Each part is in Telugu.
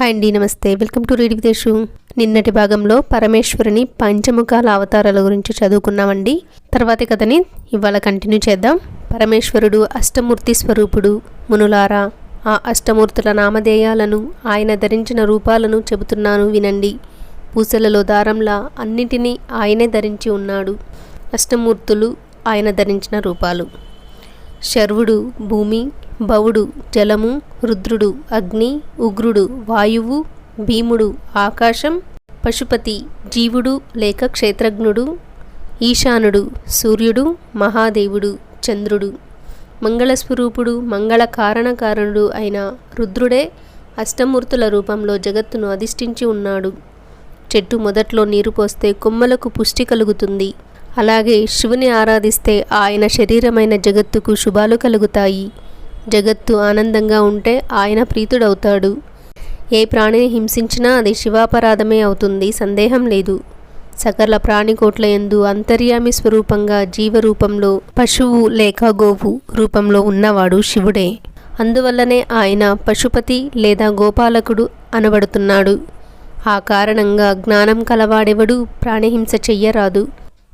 హాయ్ అండి నమస్తే. వెల్కమ్ టు రీడ్ విదేశు నిన్నటి భాగంలో పరమేశ్వరుని పంచముఖాల అవతారాల గురించి చదువుకున్నామండి. తర్వాతి కథని ఇవాళ కంటిన్యూ చేద్దాం. పరమేశ్వరుడు అష్టమూర్తి స్వరూపుడు మునులారా ఆ అష్టమూర్తుల నామధేయాలను ఆయన ధరించిన రూపాలను చెబుతున్నాను వినండి. పూసలలో దారంలా అన్నిటినీ ఆయనే ధరించి ఉన్నాడు. అష్టమూర్తులు ఆయన ధరించిన రూపాలు. శర్వుడు భూమి భవుడు జలము రుద్రుడు అగ్ని ఉగ్రుడు వాయువు భీముడు ఆకాశం పశుపతి జీవుడు లేక క్షేత్రజ్ఞుడు ఈశానుడు సూర్యుడు మహాదేవుడు చంద్రుడు. మంగళస్వరూపుడు మంగళ కారణకారణుడు అయిన రుద్రుడే అష్టమూర్తుల రూపంలో జగత్తును అధిష్ఠించి ఉన్నాడు. చెట్టు మొదట్లో నీరు పోస్తే కొమ్మలకు పుష్టి కలుగుతుంది. అలాగే శివుని ఆరాధిస్తే ఆయన శరీరమైన జగత్తుకు శుభాలు కలుగుతాయి. జగత్తు ఆనందంగా ఉంటే ఆయన ప్రీతుడవుతాడు. ఏ ప్రాణిని హింసించినా అది శివాపరాధమే అవుతుంది సందేహం లేదు. సకల ప్రాణికోట్ల యందు అంతర్యామి స్వరూపంగా జీవరూపంలో పశువు లేక గోవు రూపంలో ఉన్నవాడు శివుడే. అందువల్లనే ఆయన పశుపతి లేదా గోపాలకుడు అనబడుతున్నాడు. ఆ కారణంగా జ్ఞానం కలవాడెవడు ప్రాణిహింస చెయ్యరాదు.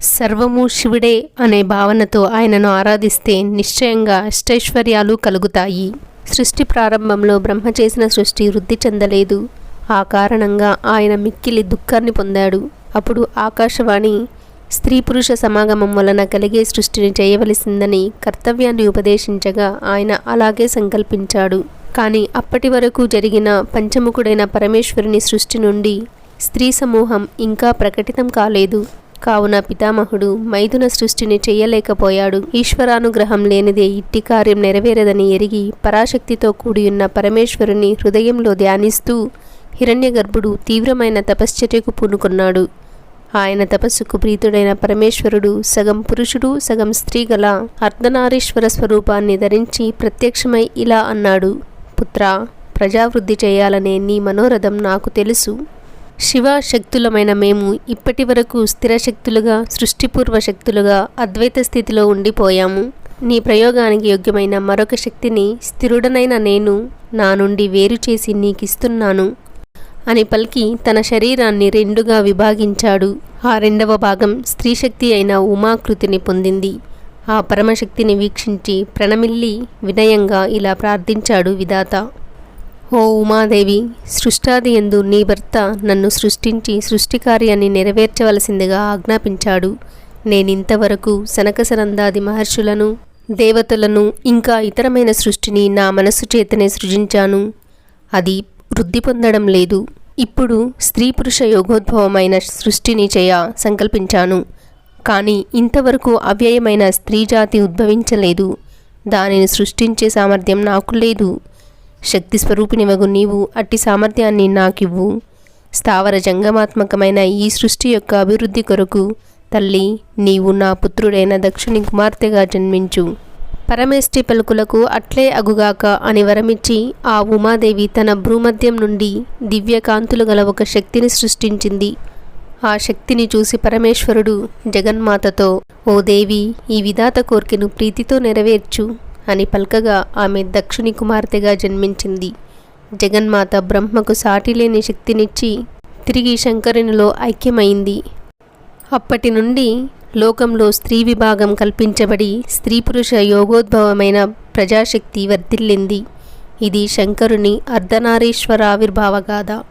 సర్వము శివుడే అనే భావనతో ఆయనను ఆరాధిస్తే నిశ్చయంగా అష్టైశ్వర్యాలు కలుగుతాయి. సృష్టి ప్రారంభంలో బ్రహ్మ చేసిన సృష్టి వృద్ధి చెందలేదు. ఆ కారణంగా ఆయన మిక్కిలి దుఃఖాన్ని పొందాడు. అప్పుడు ఆకాశవాణి స్త్రీ పురుష సమాగమం వలన కలిగే సృష్టిని చేయవలసిందని కర్తవ్యాన్ని ఉపదేశించగా ఆయన అలాగే సంకల్పించాడు. కానీ అప్పటి వరకు జరిగిన పంచముఖుడైన పరమేశ్వరుని సృష్టి నుండి స్త్రీ సమూహం ఇంకా ప్రకటితం కాలేదు. కావున పితామహుడు మైథున సృష్టిని చెయ్యలేకపోయాడు ఈశ్వరానుగ్రహం లేనిదే ఇట్టి కార్యం నెరవేరదని ఎరిగి పరాశక్తితో కూడియున్న పరమేశ్వరుని హృదయంలో ధ్యానిస్తూ హిరణ్యగర్భుడు తీవ్రమైన తపశ్చర్యకు పూనుకున్నాడు. ఆయన తపస్సుకు ప్రీతుడైన పరమేశ్వరుడు సగం పురుషుడు సగం స్త్రీ గల అర్ధనారీశ్వర స్వరూపాన్ని ధరించి ప్రత్యక్షమై ఇలా అన్నాడు. పుత్ర ప్రజావృద్ధి చేయాలనే నీ మనోరథం నాకు తెలుసు. శక్తులమైన మేము ఇప్పటి వరకు స్థిర శక్తులుగా సృష్టిపూర్వ శక్తులుగా అద్వైత స్థితిలో ఉండిపోయాము. నీ ప్రయోగానికి యోగ్యమైన మరొక శక్తిని స్థిరుడనైన నేను నా నుండి వేరు చేసి నీకిస్తున్నాను అని పలికి తన శరీరాన్ని రెండుగా విభాగించాడు. ఆ రెండవ భాగం స్త్రీ శక్తి అయిన ఉమాకృతిని పొందింది. ఆ పరమశక్తిని వీక్షించి ప్రణమిల్లి వినయంగా ఇలా ప్రార్థించాడు విధాత. ఓ ఉమాదేవి సృష్టాది ఎందు నీ భర్త నన్ను సృష్టించి సృష్టి కార్యాన్ని నెరవేర్చవలసిందిగా ఆజ్ఞాపించాడు. నేనింతవరకు సనకసనందాది మహర్షులను దేవతలను ఇంకా ఇతరమైన సృష్టిని నా మనస్సు చేతనే సృజించాను. అది వృద్ధి పొందడం లేదు. ఇప్పుడు స్త్రీ పురుష యోగోద్భవమైన సృష్టిని చేయ సంకల్పించాను. కానీ ఇంతవరకు అవ్యయమైన స్త్రీ జాతి ఉద్భవించలేదు. దానిని సృష్టించే సామర్థ్యం నాకు లేదు. శక్తి స్వరూపినివగు నీవు అట్టి సామర్థ్యాన్ని నాకివ్వు. స్థావర జంగమాత్మకమైన ఈ సృష్టి యొక్క అభివృద్ధి కొరకు తల్లి నీవు నా పుత్రుడైన దక్షుని కుమార్తెగా జన్మించు. పరమేష్టి పలుకులకు అట్లే అగుగాక అని వరమిచ్చి ఆ ఉమాదేవి తన భ్రూమధ్యం నుండి దివ్యకాంతులు గల ఒక శక్తిని సృష్టించింది. ఆ శక్తిని చూసి పరమేశ్వరుడు జగన్మాతతో ఓ దేవి ఈ విధాత కోర్కెను ప్రీతితో నెరవేర్చు. అని పల్కగా ఆమె దక్షుని కుమార్తెగా జన్మించింది. జగన్మాత బ్రహ్మకు సాటిలేని శక్తినిచ్చి తిరిగి శంకరునిలో ఐక్యమైంది. అప్పటి నుండి లోకంలో స్త్రీ విభాగం కల్పించబడి స్త్రీ పురుష యోగోద్భవమైన ప్రజాశక్తి వర్ధిల్లింది. ఇది శంకరుని అర్ధనారీశ్వర ఆవిర్భావగాథ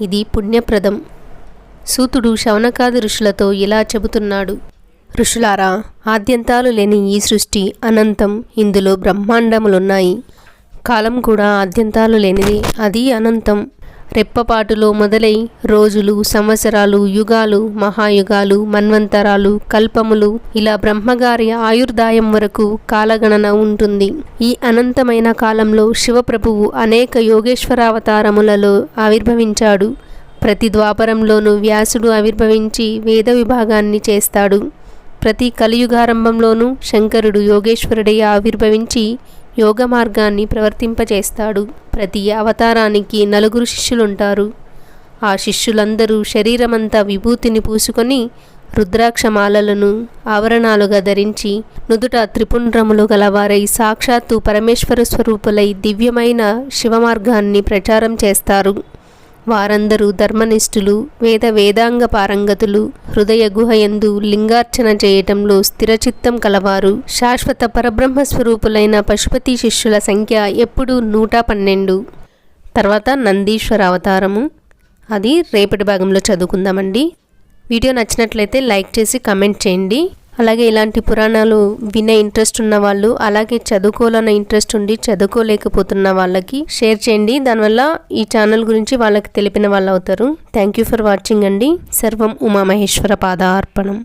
ఇది పుణ్యప్రదం. సూతుడు శవనకాది ఋషులతో ఇలా చెబుతున్నాడు. ఋషులారా ఆద్యంతాలు లేని ఈ సృష్టి అనంతం. ఇందులో బ్రహ్మాండములున్నాయి. కాలం కూడా ఆద్యంతాలు లేనిది అది అనంతం. రెప్పపాటులో మొదలై రోజులు సంవత్సరాలు యుగాలు మహాయుగాలు మన్వంతరాలు కల్పములు ఇలా బ్రహ్మగారి ఆయుర్దాయం వరకు కాలగణన ఉంటుంది. ఈ అనంతమైన కాలంలో శివప్రభువు అనేక యోగేశ్వరావతారములలో ఆవిర్భవించాడు. ప్రతి ద్వాపరంలోనూ వ్యాసుడు ఆవిర్భవించి వేద విభాగాన్ని చేస్తాడు. ప్రతి కలియుగారంభంలోనూ శంకరుడు యోగేశ్వరుడై ఆవిర్భవించి యోగ మార్గాన్ని ప్రవర్తింపజేస్తాడు. ప్రతి అవతారానికి నలుగురు శిష్యులుంటారు. ఆ శిష్యులందరూ శరీరమంతా విభూతిని పూసుకొని రుద్రాక్షమాలలను ఆవరణాలుగా ధరించి నుదుట త్రిపుండ్రములు గలవారై సాక్షాత్తు పరమేశ్వర స్వరూపులై దివ్యమైన శివమార్గాన్ని ప్రచారం చేస్తారు. వారందరూ ధర్మనిష్ఠులు వేద వేదాంగ పారంగతులు హృదయ గుహయందు లింగార్చన చేయటంలో స్థిరచిత్తం కలవారు. శాశ్వత పరబ్రహ్మ స్వరూపులైన పశుపతి శిష్యుల సంఖ్య ఎప్పుడు నూట పన్నెండు. తర్వాత నందీశ్వర అవతారము. అది రేపటి భాగంలో చదువుకుందామండి. వీడియో నచ్చినట్లయితే లైక్ చేసి కమెంట్ చేయండి. అలాగే ఇలాంటి పురాణాలు వినే ఇంట్రెస్ట్ ఉన్న వాళ్ళు అలాగే చదువుకోవాలన్న ఇంట్రెస్ట్ ఉండి చదువుకోలేకపోతున్న వాళ్ళకి షేర్ చేయండి. దానివల్ల ఈ ఛానల్ గురించి వాళ్ళకి తెలిపిన వాళ్ళు అవుతారు థ్యాంక్ యూ ఫర్ వాచింగ్ అండి. సర్వం ఉమామహేశ్వర పాదార్పణం.